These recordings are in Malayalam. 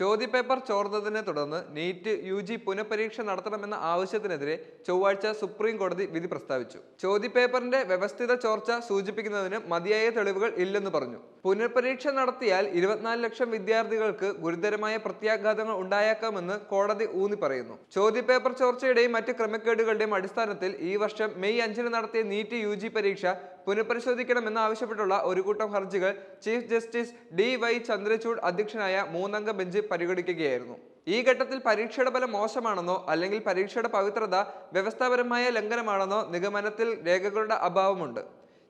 ചോദ്യപേപ്പർ ചോർന്നതിനെ തുടർന്ന് നീറ്റ് യു ജി പുനഃപരീക്ഷ നടത്തണമെന്ന ആവശ്യത്തിനെതിരെ ചൊവ്വാഴ്ച സുപ്രീം കോടതി വിധി പ്രസ്താവിച്ചു. ചോദ്യപേപ്പറിന്റെ വ്യവസ്ഥിത ചോർച്ച സൂചിപ്പിക്കുന്നതിന് മതിയായ തെളിവുകൾ ഇല്ലെന്ന് പറഞ്ഞു. പുനഃപരീക്ഷ നടത്തിയാൽ ഇരുപത്തിനാല് ലക്ഷം വിദ്യാർത്ഥികൾക്ക് ഗുരുതരമായ പ്രത്യാഘാതങ്ങൾ ഉണ്ടായേക്കാമെന്ന് കോടതി ഊന്നി പറയുന്നു. ചോദ്യപേപ്പർ ചോർച്ചയുടെയും മറ്റ് ക്രമക്കേടുകളുടെയും അടിസ്ഥാനത്തിൽ ഈ വർഷം മെയ് അഞ്ചിന് നടത്തിയ നീറ്റ് യു പരീക്ഷ പുനഃപരിശോധിക്കണമെന്ന് ആവശ്യപ്പെട്ടുള്ള ഒരു കൂട്ടം ഹർജികൾ chief justice D Y Chandrachud അധ്യക്ഷനായ മൂന്നംഗ ബെഞ്ച് പരിഗണിക്കുകയായിരുന്നു. ഈ ഘട്ടത്തിൽ പരീക്ഷയുടെ ഫലം മോശമാണെന്നോ അല്ലെങ്കിൽ പരീക്ഷയുടെ പവിത്രത വ്യവസ്ഥാപരമായ ലംഘനമാണെന്നോ നിഗമനത്തിൽ രേഖകളുടെ അഭാവമുണ്ട്.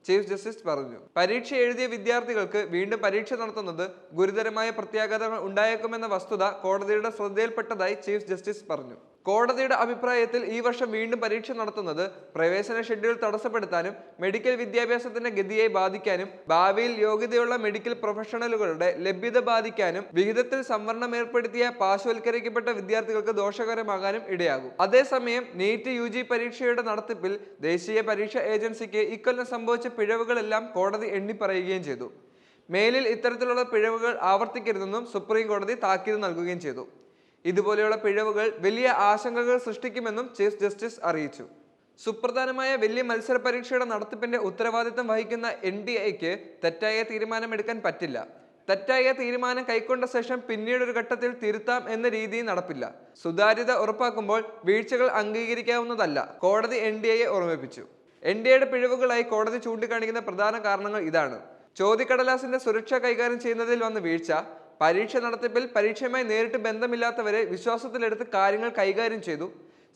ചീഫ് ജസ്റ്റിസ് പറഞ്ഞു പരീക്ഷ എഴുതിയ വിദ്യാർത്ഥികൾക്ക് വീണ്ടും പരീക്ഷ നടത്തുന്നത് ഗുരുതരമായ പ്രത്യാഘാതങ്ങൾ ഉണ്ടായേക്കുമെന്ന വസ്തുത കോടതിയുടെ ശ്രദ്ധയിൽപ്പെട്ടതായി ചീഫ് ജസ്റ്റിസ് പറഞ്ഞു. കോടതിയുടെ അഭിപ്രായത്തിൽ ഈ വർഷം വീണ്ടും പരീക്ഷ നടത്തുന്നത് പ്രവേശന ഷെഡ്യൂൾ തടസ്സപ്പെടുത്താനും മെഡിക്കൽ വിദ്യാഭ്യാസത്തിന്റെ ഗതിയെ ബാധിക്കാനും ഭാവിയിൽ യോഗ്യതയുള്ള മെഡിക്കൽ പ്രൊഫഷണലുകളുടെ ലഭ്യത ബാധിക്കാനും വിഹിതത്തിൽ സംവരണം ഏർപ്പെടുത്തിയ പാർശ്വവൽക്കരിക്കപ്പെട്ട വിദ്യാർത്ഥികൾക്ക് ദോഷകരമാകാനും ഇടയാകും. അതേസമയം നീറ്റ് യു പരീക്ഷയുടെ നടത്തിപ്പിൽ ദേശീയ പരീക്ഷാ ഏജൻസിക്ക് ഇക്കൊല്ലം സംഭവിച്ച പിഴവുകളെല്ലാം കോടതി എണ്ണിപ്പറയുകയും ചെയ്തു. മേലിൽ ഇത്തരത്തിലുള്ള പിഴവുകൾ ആവർത്തിക്കരുതെന്നും സുപ്രീം കോടതി താക്കീത് നൽകുകയും ചെയ്തു. ഇതുപോലെയുള്ള പിഴവുകൾ വലിയ ആശങ്കകൾ സൃഷ്ടിക്കുമെന്നും ചീഫ് ജസ്റ്റിസ് അറിയിച്ചു. സുപ്രധാനമായ വലിയ മത്സര പരീക്ഷയുടെ നടത്തിപ്പിന്റെ ഉത്തരവാദിത്തം വഹിക്കുന്ന എൻ ഡി എക്ക് തെറ്റായ തീരുമാനമെടുക്കാൻ പറ്റില്ല. തെറ്റായ തീരുമാനം കൈക്കൊണ്ട ശേഷം പിന്നീട് ഒരു ഘട്ടത്തിൽ തിരുത്താം എന്ന രീതി നടപ്പില്ല. സുതാര്യത ഉറപ്പാക്കുമ്പോൾ വീഴ്ചകൾ അംഗീകരിക്കാവുന്നതല്ല കോടതി എൻ ഡി എയെ ഓർമ്മിപ്പിച്ചു. എൻ ഡി എയുടെ പിഴവുകളായി കോടതി ചൂണ്ടിക്കാണിക്കുന്ന പ്രധാന കാരണങ്ങൾ ഇതാണ്. ചോദ്യക്കടലാസിന്റെ സുരക്ഷ കൈകാര്യം ചെയ്യുന്നതിൽ വന്ന വീഴ്ച പരീക്ഷ നടത്തിപ്പിൽ പരീക്ഷയുമായി നേരിട്ട് ബന്ധമില്ലാത്തവരെ വിശ്വാസത്തിലെടുത്ത് കാര്യങ്ങൾ കൈകാര്യം ചെയ്തു.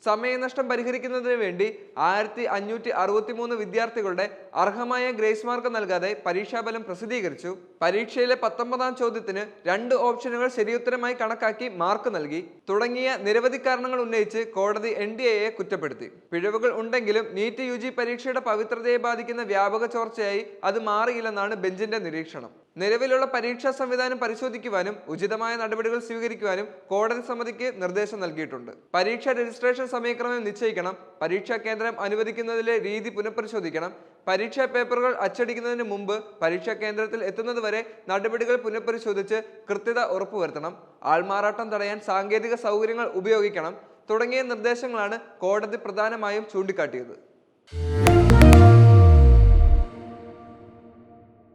സമയനഷ്ടം പരിഹരിക്കുന്നതിന് വേണ്ടി ആയിരത്തി അഞ്ഞൂറ്റി അറുപത്തി മൂന്ന് വിദ്യാർത്ഥികളുടെ അർഹമായ ഗ്രേസ് മാർക്ക് നൽകാതെ പരീക്ഷാഫലം പ്രസിദ്ധീകരിച്ചു. പരീക്ഷയിലെ പത്തൊമ്പതാം ചോദ്യത്തിന് രണ്ട് ഓപ്ഷനുകൾ ശരിയുത്തരമായി കണക്കാക്കി മാർക്ക് നൽകി. തുടങ്ങിയ നിരവധി കാരണങ്ങൾ ഉന്നയിച്ച് കോടതി എൻ ഡി എയെ കുറ്റപ്പെടുത്തി. പിഴവുകൾ ഉണ്ടെങ്കിലും നീറ്റ് യു പരീക്ഷയുടെ പവിത്രതയെ ബാധിക്കുന്ന വ്യാപക ചോർച്ചയായി അത് മാറിയില്ലെന്നാണ് ബെഞ്ചിന്റെ നിരീക്ഷണം. നിലവിലുള്ള പരീക്ഷാ സംവിധാനം പരിശോധിക്കുവാനും ഉചിതമായ നടപടികൾ സ്വീകരിക്കുവാനും കോടതി സമിതിക്ക് നിർദ്ദേശം നൽകിയിട്ടുണ്ട്. പരീക്ഷ രജിസ്ട്രേഷൻ സമയക്രമം നിശ്ചയിക്കണം. പരീക്ഷാ കേന്ദ്രം അനുവദിക്കുന്നതിലെ രീതി പുനഃപരിശോധിക്കണം. പരീക്ഷാ പേപ്പറുകൾ അച്ചടിക്കുന്നതിന് മുമ്പ് പരീക്ഷാ കേന്ദ്രത്തിൽ എത്തുന്നതുവരെ നടപടികൾ പുനഃപരിശോധിച്ച് കൃത്യത ഉറപ്പുവരുത്തണം. ആൾമാറാട്ടം തടയാൻ സാങ്കേതിക സൗകര്യങ്ങൾ ഉപയോഗിക്കണം. തുടങ്ങിയ നിർദ്ദേശങ്ങളാണ് കോടതി പ്രധാനമായും ചൂണ്ടിക്കാട്ടിയത്.